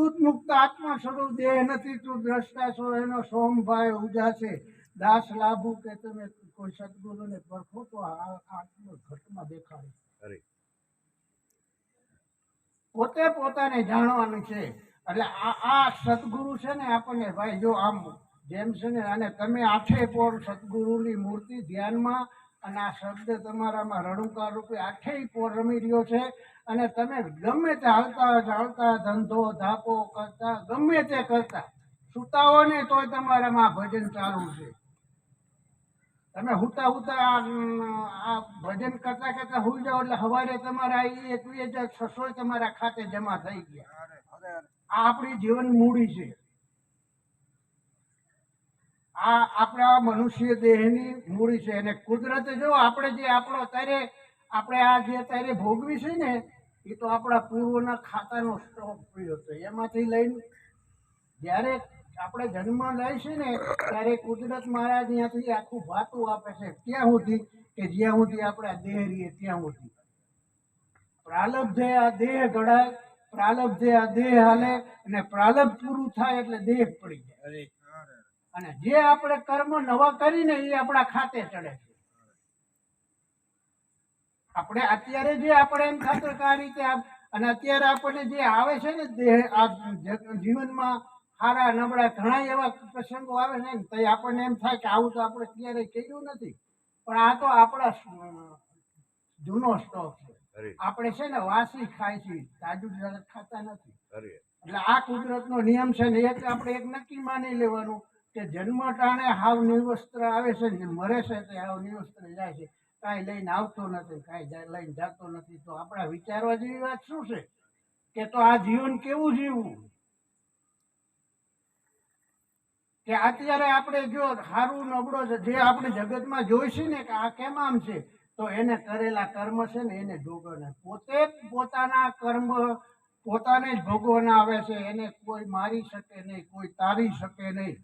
અદ્ભુત મુક્ત આત્મા સ્વરૂપ દેહ નથી તું દ્રષ્ટા છો એનો સોમભાઈ ઉજાશે દાસ લાભુ કે તમે કોઈ સદગુરુને પરખો તો આત્મા ઘટમાં દેખાડે. પોતે પોતાને જાણવાનું છે. એટલે આ આ સદગુરુ છે ને આપણને ભાઈ જો આમ જેમ છે ને અને તમે આઠે પોર સદગુરુની મૂર્તિ ધ્યાનમાં અને આ શબ્દ તમારામાં રણુકાર રૂપે આઠેય પોર રમી રહ્યો છે. અને તમે ગમે તે હાલતા ચાલતા ધંધો ધાપો કરતા ગમે તે કરતા સુતા હો ને તોય તમારામાં ભજન ચાલુ છે. તમે હુતા હુતા આ ભજન કરતા કરતા હુઈ જાઓ એટલે સવારે તમારા ઈ એકવીસ હજાર છસો તમારા ખાતે જમા થઈ ગયા. આ આપણી જીવન મૂડી છે. આ આપણા મનુષ્ય દેહની મૂડી છે. અને કુદરત જો આપણે જે આપણો અત્યારે આપણે આ જે અત્યારે ભોગવી છે ને એ તો આપણા પૂર્વના ખાતાનો સ્ટોક પીડ્યો હતો એમાંથી લઈને જ્યારે આપણે જન્મ લઈ છે ને ત્યારે કુદરત મહારાજ ત્યાંથી આખું ભાતું આપે છે. ત્યાં સુધી કે જ્યાં સુધી આપણે દેહ રહીએ ત્યાં સુધી. પ્રાલબ્ધે આ દેહ ઘડાય પ્રાલબ્ધે આ દેહ હાલે અને પ્રાલબ્ધ પૂરું થાય એટલે દેહ પડી જાય. અને જે આપણે કર્મ નવા કરીને એ આપણા ખાતે ચડે છે. આપણે અત્યારે જે આપણે એમ થતું કે આ રીતે અને અત્યારે આપણને જે આવે છે ને દેહ આ જીવનમાં સારા નબળા ઘણા એવા પ્રસંગો આવે છે ને તો આપણને એમ થાય કે આવું તો આપણે ક્યારેય કર્યું નથી. પણ આ તો આપણા જૂનો સ્ટોક છે. આપણે છે ને વાસી ખાય છે તાજુ ખાતા નથી. એટલે આ કુદરતનો નિયમ છે ને એક આપણે એક નક્કી માની લેવાનું કે જન્મ ટાણે હાવ નિર્વસ્ત્ર આવે છે ને મરે છે તે હાવ નિર્વસ્ત્ર જાય છે. કાંઈ લઈને આવતો નથી, કાંઈ લઈને જતો નથી. તો આપણા વિચારવા જેવી વાત શું છે? કે તો આ જીવન કેવું જીવવું? કે અત્યારે આપણે જો સારું નબળો છે જે આપણે જગતમાં જોઈશું ને કે આ કેમ આમ છે, તો એને કરેલા કર્મ છે ને એને ભોગવના પોતે પોતાના કર્મ, પોતાને જ ભોગવના આવે છે. એને કોઈ મારી શકે નહીં, કોઈ તારી શકે નહીં.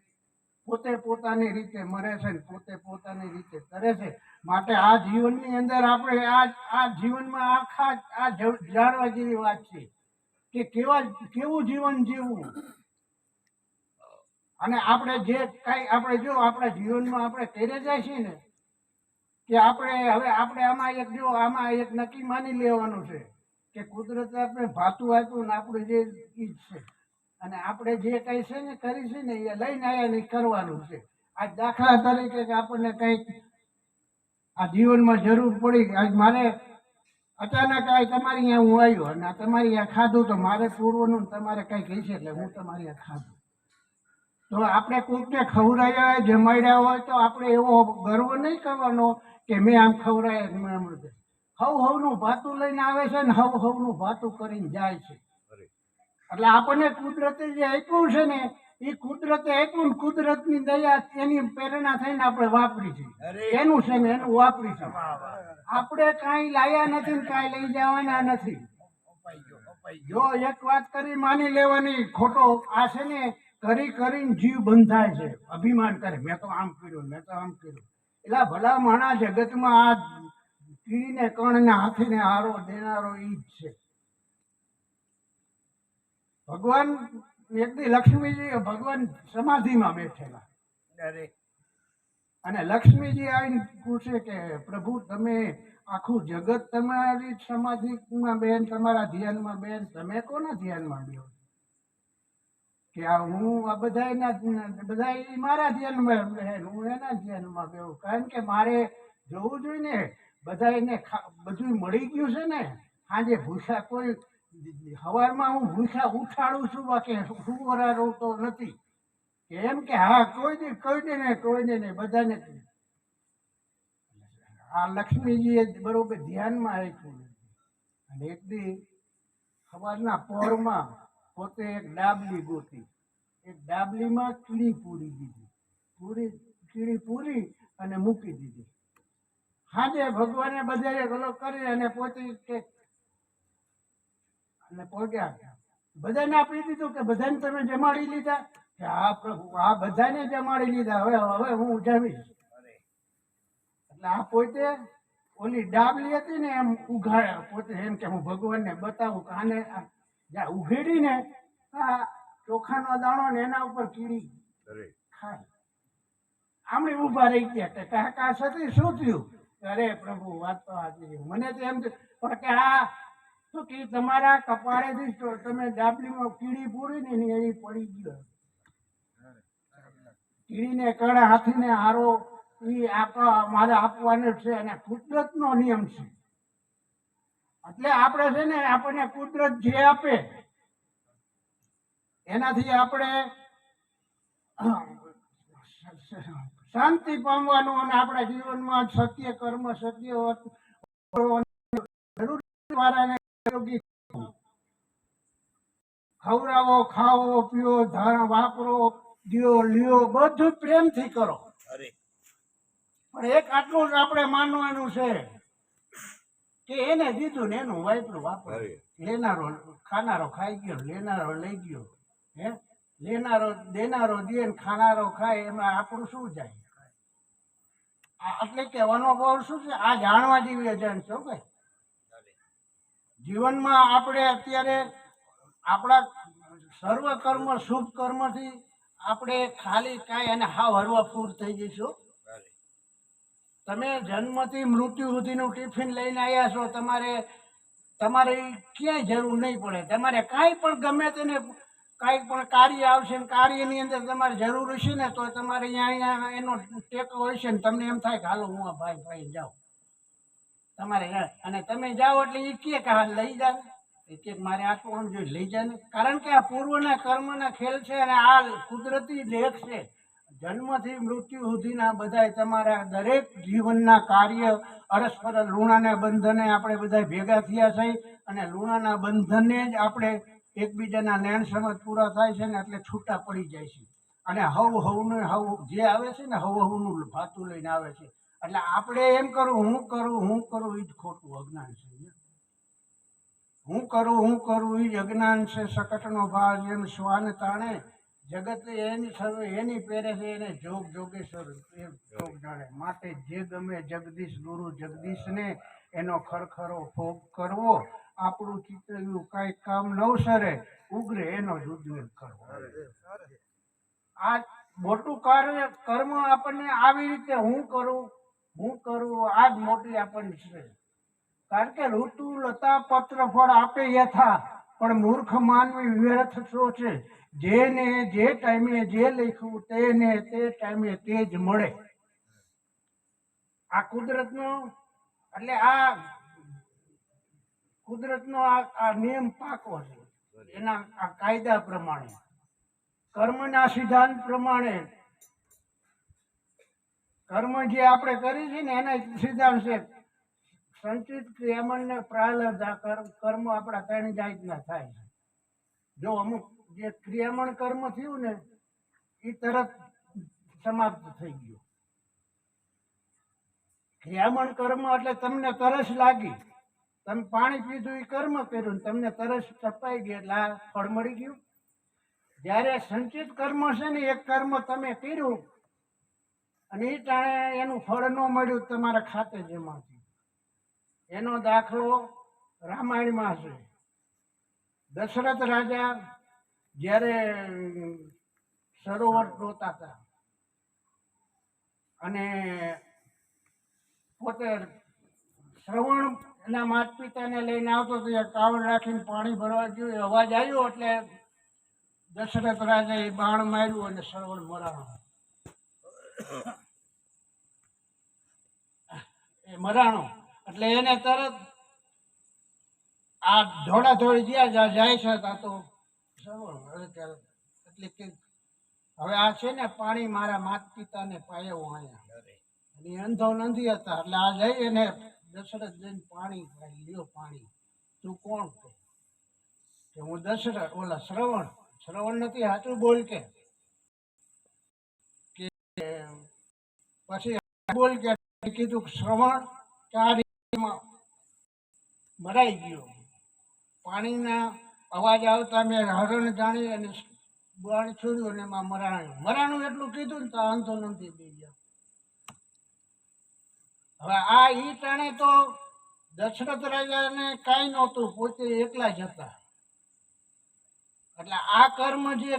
પોતે પોતાની રીતે મરે છે ને પોતે પોતાની રીતે કરે છે. માટે આ જીવનની અંદર આપણે આ આ જીવનમાં આખા આ જાણવા જેવી વાત છે કે કેવા કેવું જીવન જીવવું. અને આપણે જે કાંઈ આપણે જો આપણા જીવનમાં આપણે તેરે જાય છે ને કે આપણે હવે આપણે આમાં એક જો આમાં એક નક્કી માની લેવાનું છે કે કુદરતે આપણે ભાતું આપ્યું ને આપણું જે ઈજ છે. અને આપણે જે કઈ છે ને કરીશું ને, એ લઈને આવ્યા ને ઈ કરવાનું છે. આ દાખલા તરીકે આપણને કંઈક આ જીવનમાં જરૂર પડી આજ મારે અચાનક આ તમારી અહીંયા હું આવ્યો અને આ તમારી અહીંયા ખાધું તો મારે પૂર્વનું તમારે કંઈક હશે એટલે હું તમારી અહીંયા ખાધું. તો આપણે કોઈકને ખવડાવ્યા હોય જમાડ્યા હોય તો આપણે એવો ગર્વ નહીં કરવાનો કે મેં આમ ખવડાયા મેં આમ હવ હવનું ભાતું લઈને આવે છે ને હવ હવનું ભાતું કરીને જાય છે. એટલે આપણને કુદરતે જે આપ્યું છે ને એ કુદરતે આપ્યું કુદરતની દયા એની પ્રેરણા થઈને આપણે વાપરી છે. એનું છે ને એનું વાપરી છે. આપણે કાંઈ લાયા નથી ને કાંઈ લઈ જવાના નથી. જો એક વાત કરી માની લેવાની ખોટો આ છે ને કરી કરીને જીવ બંધાય છે. અભિમાન કરે. મેં તો આમ કર્યું મેં તો આમ કર્યું. એટલે ભલા માણા જગતમાં આ કીડીને કણને હાથીને હારો દેનારો ઈ જ છે. ભગવાન એકદી લક્ષ્મીજી ભગવાન સમાધિમાં બેઠેલા. અને લક્ષ્મીજી આવીને પૂછે કે પ્રભુ તમે આખું જગત તમારી સમાધિમાં બેન તમારા ધ્યાનમાં બેન તમે કોના ધ્યાનમાં બેહો કે આ હું આ બધા એના બધા મારા ધ્યાનમાં બેન હું એના ધ્યાનમાં બેહું. કારણ કે મારે જોવું જોઈએ ને બધા એને બધું મળી ગયું છે ને આજે ભૂસા કોઈ સવારમાં હું ભૂસા ઉછાળું છું, બાકી સુવરા રોતો નથી. એમ કે હા, કોઈ દી, કોઈ દે ને, કોઈ દે ને, બધાને આ લક્ષ્મીજીએ બરોબર ધ્યાનમાં રાખ્યું અને એક દી સવારના પોરમાં પોતે એક ડાબલી ગોતી. એક ડાબલીમાં કીડી પૂરી દીધી. પૂરી, કીડી પૂરી અને મૂકી દીધી. હાજે ભગવાને ગલો કરી અને પોતે અને પહોંચ્યા બધાને આપી દીધું કે બધાને તમે જમાડી લીધા. કે આ પ્રભુ આ બધાને જમાડી લીધા. હવે હવે હું જમીશ. એટલે આ પોતે ઓલી ડાબલી હતી ને એમ ઉઘાડ્યા. પોતે એમ કે હું ભગવાનને બતાવું કે આને જ્યાં ઉઘેડીને આ ચોખાનો દાણો ને એના ઉપર કીડી ખાય. આમણે ઊભા રહી ગયા કે કાકા સતી શું થયું? અરે પ્રભુ વાત તો આજે મને તો એમ પણ કે આ તો કે તમારા કપાળેથી તો તમે ડાબલીમાં કીડી પૂરી ને એની પડી ગયો. કીડીને કળ હાથીને હારો એ આપવા મારે આપવાનો છે અને કુદરતનો નિયમ છે. એટલે આપણે છે ને આપણને કુદરત જે આપે, એનાથી આપણે શાંતિ પામવાનું અને આપણા જીવનમાં સત્ય કર્મ, સત્ય જરૂર ઉપયોગી ખવડાવો ખાવો પીવો ધારા વાપરો દિયો લ્યો બધું પ્રેમથી કરો. પણ એક આટલું જ આપણે માનવાનું છે કે એને દીધું ને એનું વાપરું વાપરો. લેનારો ખાનારો ખાઈ ગયો લેનારો લઈ ગયો હે? લેનારો દેનારો દે ને ખાનારો ખાય એમાં આપણું શું જાય? આ એટલે કહેવાનો ભાવ શું છે? આ જાણવા જેવી અજાણ છો કે જીવનમાં આપણે અત્યારે આપણા સર્વ કર્મ શુભ કર્મથી આપણે ખાલી કાંઈ અને હાવ હરવા પૂર થઈ જઈશું. તમે જન્મથી મૃત્યુ સુધીનું ટિફિન લઈને આવ્યા છો તમારે તમારે ક્યાંય જરૂર નહીં પડે. તમારે કાંઈ પણ ગમે તેને કાંઈ પણ કાર્ય આવશે ને કાર્યની અંદર તમારે જરૂર હશે ને તો તમારે અહીંયા અહીંયા એનો ટેકો હોય છે ને તમને એમ થાય કે હાલો હું આ ભાઈ ભાઈ જાઉં. તમારે અને તમે જાઓ એટલે એ કે કે હા, લઈ જાવ કે મારે આટલું આમ જોઈએ લઈ જાય કારણ કે આ પૂર્વના કર્મના ખેલ છે અને આ કુદરતી લેખ છે. જન્મથી મૃત્યુ સુધીના બધાય તમારા દરેક જીવનના કાર્ય, અરસ્પર લુણાના બંધને આપણે બધા ભેગા થયા છે. અને લુણાના બંધને જ આપણે એકબીજાના નેણ સમજ પૂરા થાય છે ને એટલે છૂટા પડી જાય છે. અને હવ હવનું હવ જે આવે છે ને હવ હવનું ભાતું લઈને આવે છે. એટલે આપણે એમ કરું, હું કરું હું કરું એ જ ખોટું અજ્ઞાન છે હું કરું હું કરું એ જ અજ્ઞાન છે, સકટનો ભાવ જેમ શ્વાન તાણે. જગત એની સર્વે, એની પહેરે છે, એને જોગ જોગેશ્વર એ જોગ જાણે. માટે જે ગમે જગદીશ ગુરુ જગદીશને એનો ખરખરો ભોગ કરવો. આપણું ચિતર્યું કાંઈ કામ નવસરે ઉગરે એનો જ ઉદ્વેગ કરવો. આ મોટું કાર્ય કર્મ આપણને આવી રીતે હું કરું હું કરું આ જ મોટી આપણને છે. કારણ કે ઋતુ, લતા, પત્ર, ફળ આપે યથા પણ મૂર્ખ માનવી વ્યર્થ છે જેને જે ટાઈમે જે લખ્યું, તેને તે ટાઈમે તે જ મળે. આ કુદરતનો, એટલે આ કુદરતનો આ નિયમ પાકો છે. એના આ કાયદા પ્રમાણે, કર્મના સિદ્ધાંત પ્રમાણે કર્મ જે આપણે કરી છે ને, એના સિદ્ધાંત છે સંચિત ક્રિયામણ ને આ કર્મ આપણા ત્રણ જાતના થાય છે. જો અમુક જે ક્રિયામણ કર્મ થયું ને એ તરત સમાપ્ત થઈ ગયું. ક્રિયામણ કર્મ એટલે તમને તરસ લાગી. તમે પાણી પીધું એ કર્મ કર્યું તમને તરસ ચપાઈ ગઈ એટલે આ ફળ મળી ગયું. જ્યારે સંચિત કર્મ છે ને, એક કર્મ તમે કર્યું અને એ એનું ફળ ન મળ્યું તમારા ખાતે જેમાંથી એનો દાખલો રામાયણમાં છે. દશરથ રાજા જ્યારે સરોવર જોતા હતા અને પોતે શ્રવણ એના માતા પિતાને લઈને આવતો તો કાવડ રાખીને પાણી ભરવા ગયું. એ અવાજ આવ્યો એટલે દશરથ રાજાએ બાણ માર્યું અને શ્રવણ મરાણો મરાણો. એટલે એને તરત આ ધોળા ધોળી જ્યાં જ્યાં છે તા તો શ્રવણ હવે ત્યારે એટલે કે હવે આ છે ને પાણી મારા માત પિતાને પાયો અહીંયા. અને એ અંધો નથી હતા. એટલે આ જઈ એને દશરથ જઈને પાણી લ્યો પાણી. તું કોણ કે હું દશરથ ઓલા શ્રવણ. શ્રવણ નથી સાચું બોલ કે. પછી બોલ કે કીધું શ્રવણ ચારીમાં મરાઈ ગયો. પાણીના અવાજ આવતા મેં હરણ જાણી અને બાણ છોડ્યું અને એમાં મરાણું મરાણું એટલું કીધું ને તો અંતો નથી થઈ ગયા. હવે આ ઈ ટાણે તો દશરથ રાજાને કાંઈ નહોતું, પોતે એકલા જ હતા. એટલે આ કર્મ જે